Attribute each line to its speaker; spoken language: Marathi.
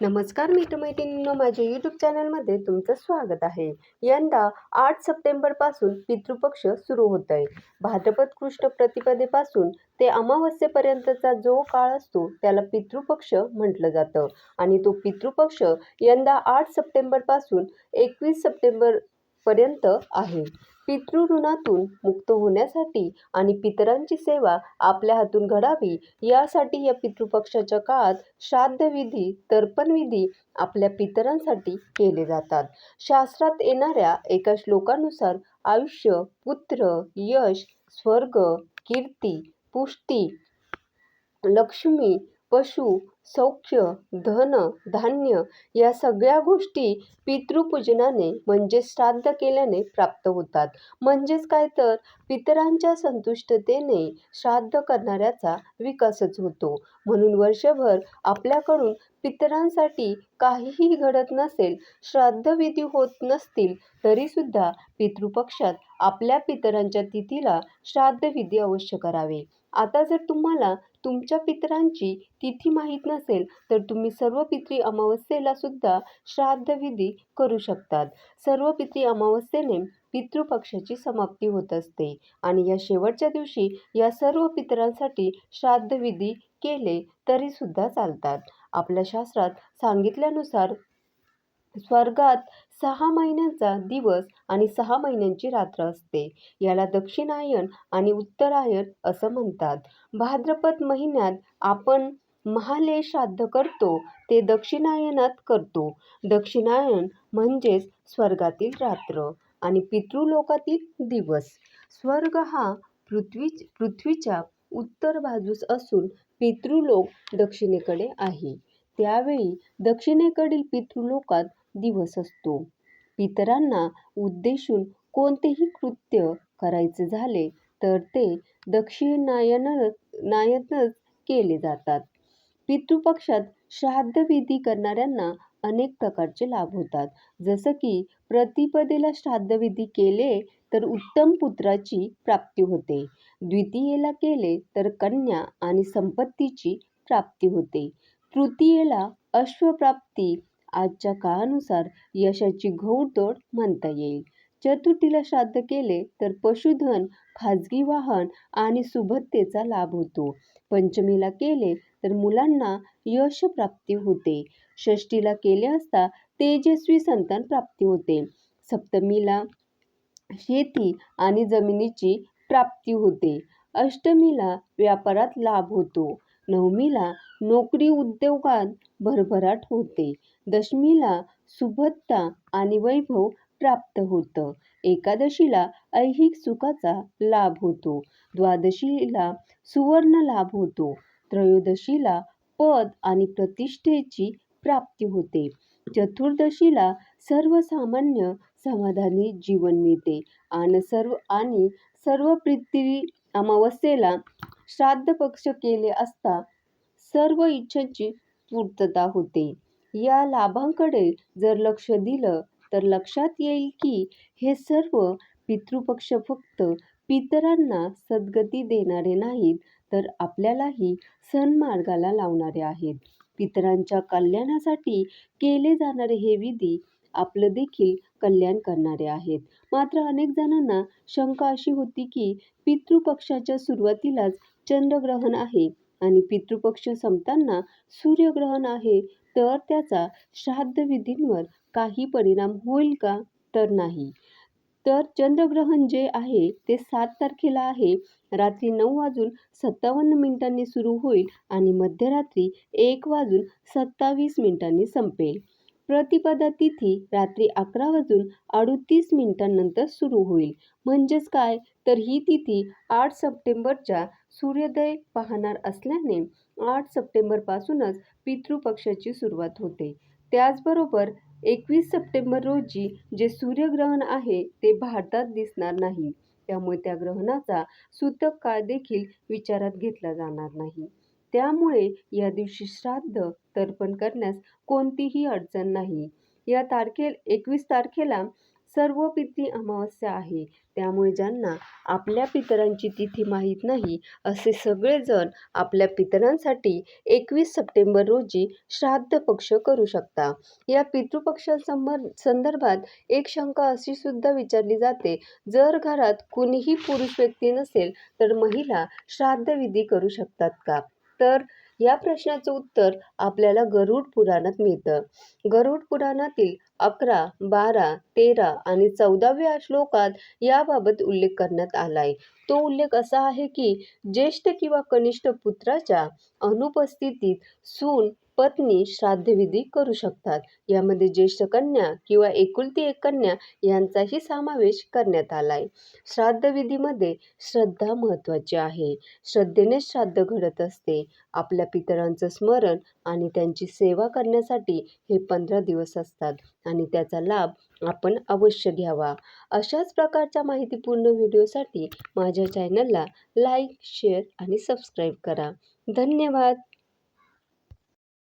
Speaker 1: नमस्कार मित्रमैत्रिणींनो माझ्या यूट्यूब चॅनलमध्ये तुमचं स्वागत आहे. यंदा आठ सप्टेंबरपासून पितृपक्ष सुरू होत आहे भाद्रपद कृष्ण प्रतिपदेपासून ते अमावस्येपर्यंतचा जो काळ असतो त्याला पितृपक्ष म्हटलं जातं. आणि तो पितृपक्ष यंदा आठ सप्टेंबरपासून एकवीस सप्टेंबरपर्यंत आहे. पितृऋणातून मुक्त होण्यासाठी आणि पितरांची सेवा आपल्या हातून घडावी यासाठी या पितृपक्षाच्या काळात श्राद्धविधी तर्पणविधी आपल्या पितरांसाठी केले जातात. शास्त्रात येणाऱ्या एका श्लोकानुसार आयुष्य पुत्र यश स्वर्ग कीर्ती पुष्टी लक्ष्मी पशु सौख्य धन धान्य या सगळ्या गोष्टी पितृपूजनाने म्हणजे श्राद्ध केल्याने प्राप्त होतात. म्हणजेच काय तर? पितरांच्या संतुष्टतेने श्राद्ध करणाऱ्याचा विकासच होतो. म्हणून वर्षभर आपल्याकडून पितरांसाठी काहीही घडत नसेल श्राद्धविधी होत नसतील तरीसुद्धा पितृपक्षात आपल्या पितरांच्या तिथीला श्राद्धविधी अवश्य करावे. आता जर तुम्हाला तुमच्या पितरांची तिथी माहीत नसेल तर तुम्ही सर्व पितृ अमावस्येला सुद्धा श्राद्धविधी करू शकतात. सर्व पितृ अमावस्येने पितृपक्षाची समाप्ती होत असते आणि या शेवटच्या दिवशी या सर्व पितरांसाठी श्राद्धविधी केले तरीसुद्धा चालतात. आपल्या शास्त्रात सांगितल्यानुसार स्वर्गात सहा महिन्यांचा दिवस आणि सहा महिन्यांची रात्र असते. याला दक्षिणायन आणि उत्तरायण असं म्हणतात. भाद्रपद महिन्यात आपण महालय श्राद्ध करतो ते दक्षिणायनात करतो. दक्षिणायन म्हणजेच स्वर्गातील रात्र आणि पितृलोकातील दिवस. स्वर्ग हा पृथ्वी पृथ्वीच्या उत्तर बाजूस असून पितृलोक दक्षिणेकडे आहे. त्यावेळी दक्षिणेकडील पितृलोकात दिवस असतो. पितरांना उद्देशून कोणतेही कृत्य करायचे झाले तर ते दक्षिणायनायनच केले जातात. पितृपक्षात श्राद्धविधी करणाऱ्यांना अनेक प्रकारचे लाभ होतात. जसं की प्रतिपदेला श्राद्धविधी केले तर उत्तम पुत्राची प्राप्ती होते. द्वितीयेला केले तर कन्या आणि संपत्तीची प्राप्ती होते. तृतीयेला अश्वप्राप्ती आजच्या काळानुसार यशाची घौडदौड म्हणता येईल. चतुर्थीला श्राद्ध केले तर पशुधन खाजगी वाहन आणि सुबत्तेचा लाभ होतो. पंचमीला केले तर मुलांना यशप्राप्ती होते. षष्टीला केले असता तेजस्वी संतान प्राप्ती होते. सप्तमीला शेती आणि जमिनीची प्राप्ती होते. अष्टमीला व्यापारात लाभ होतो. नवमीला नोकरी उद्योगात भरभराट होते. दशमीला सुबत्ता आणि वैभव प्राप्त होतं. एकादशीला ऐहिक सुखाचा लाभ होतो. द्वादशीला सुवर्ण लाभ होतो. त्रयोदशीला पद आणि प्रतिष्ठेची प्राप्ती होते. चतुर्दशीला सर्वसामान्य समाधानी जीवन मिळते. आणि सर्व आणि सर्व पृथ्वी अमावस्येला श्राद्ध पक्ष केले असता सर्व इच्छांची पूर्तता होते. या लाभांकडे जर लक्ष दिलं तर लक्षात येईल की हे सर्व पितृपक्ष फक्त पितरांना सद्गती देणारे नाहीत तर आपल्यालाही सन्मार्गाला लावणारे आहेत. पितरांच्या कल्याणासाठी केले जाणारे हे विधी आपलं देखील कल्याण करणारे आहेत. मात्र अनेक जणांना शंका अशी होती की पितृपक्षाच्या सुरुवातीलाच चंद्रग्रहण आहे आणि पितृपक्ष संपताना सूर्यग्रहण आहे तर त्याचा श्राद्धविधींवर काही परिणाम होईल का? तर नाही. तर चंद्रग्रहण जे आहे ते सात तारखेला आहे. रात्री नऊ वाजून सत्तावन्न मिनिटांनी सुरू होईल आणि मध्यरात्री एक वाजून सत्तावीस मिनिटांनी संपेल. प्रतिपदा तिथी रात्री अकरा वाजून अडतीस मिनिटांनंतर सुरू होईल. म्हणजेच काय? तर ही तिथी आठ सप्टेंबरच्या सूर्योदय पाहणार असल्याने आठ सप्टेंबरपासूनच पितृपक्षाची सुरुवात होते. त्याचबरोबर एकवीस सप्टेंबर रोजी जे सूर्यग्रहण आहे ते भारतात दिसणार नाही. त्यामुळे त्या ग्रहणाचा सूतक काळ देखील विचारात घेतला जाणार नाही. त्यामुळे या दिवशी श्राद्ध तर्पण करण्यास कोणतीही अडचण नाही. या तारखे एकवीस तारखेला सर्व पितृ अमावस्या आहे. त्यामुळे ज्यांना आपल्या पितरांची तिथी माहीत नाही असे सगळेजण आपल्या पितरांसाठी एकवीस सप्टेंबर रोजी श्राद्ध पक्ष करू शकता. या पितृपक्षासंबर संदर्भात एक शंका अशी सुद्धा विचारली जाते जर घरात कुणीही पुरुष व्यक्ती नसेल तर महिला श्राद्धविधी करू शकतात का? तर या प्रश्नाचं उत्तर आपल्याला गरुड पुराणात मिळतं. गरुड पुराणातील अकरा बारा तेरा आणि चौदाव्या श्लोकात याबाबत उल्लेख करण्यात आलाय. तो उल्लेख असा आहे की ज्येष्ठ किंवा कनिष्ठ पुत्राच्या अनुपस्थितीत सून पत्नी श्राद्धविधी करू शकतात. यामध्ये ज्येष्ठ कन्या किंवा एकुलती एक कन्या यांचाही समावेश करण्यात आलाय. श्राद्धविधीमध्ये श्रद्धा महत्त्वाची आहे. श्रद्धेने श्राद्ध घडत असते. आपल्या पितरांचं स्मरण आणि त्यांची सेवा करण्यासाठी हे पंधरा दिवस असतात आणि त्याचा लाभ आपण अवश्य घ्यावा. अशाच प्रकारच्या माहितीपूर्ण व्हिडिओसाठी माझ्या चॅनलला लाईक शेअर आणि सबस्क्राईब करा. धन्यवाद!